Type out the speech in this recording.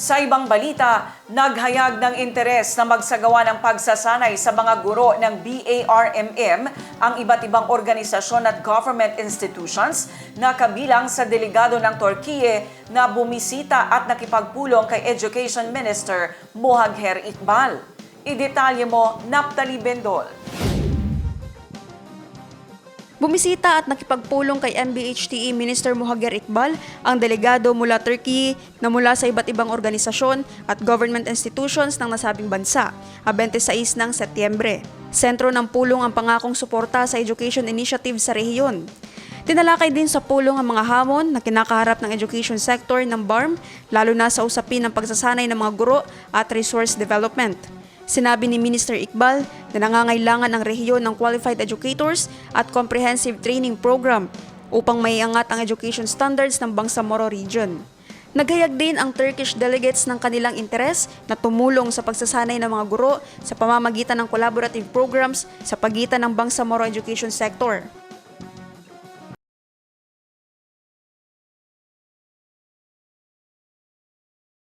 Sa ibang balita, naghayag ng interes na magsagawa ng pagsasanay sa mga guro ng BARMM ang iba't ibang organisasyon at government institutions na kabilang sa delegado ng Torquie na bumisita at nakipagpulong kay Education Minister Mohagher Iqbal. Idetalye mo, Naptali Bendol. Bumisita at nakipagpulong kay MBHTE Minister Muhagar Iqbal ang delegado mula Turkey na mula sa iba't ibang organisasyon at government institutions ng nasabing bansa, a 26 ng Setyembre. Sentro ng pulong ang pangakong suporta sa education initiative sa rehiyon. Tinalakay din sa pulong ang mga hamon na kinakaharap ng education sector ng BARM, lalo na sa usapin ng pagsasanay ng mga guro at resource development. Sinabi ni Minister Iqbal na nangangailangan ang rehiyon ng qualified educators at comprehensive training program upang maiangat ang education standards ng Bangsamoro Region. Naghayag din ang Turkish delegates ng kanilang interes na tumulong sa pagsasanay ng mga guro sa pamamagitan ng collaborative programs sa pagitan ng Bangsamoro education sector.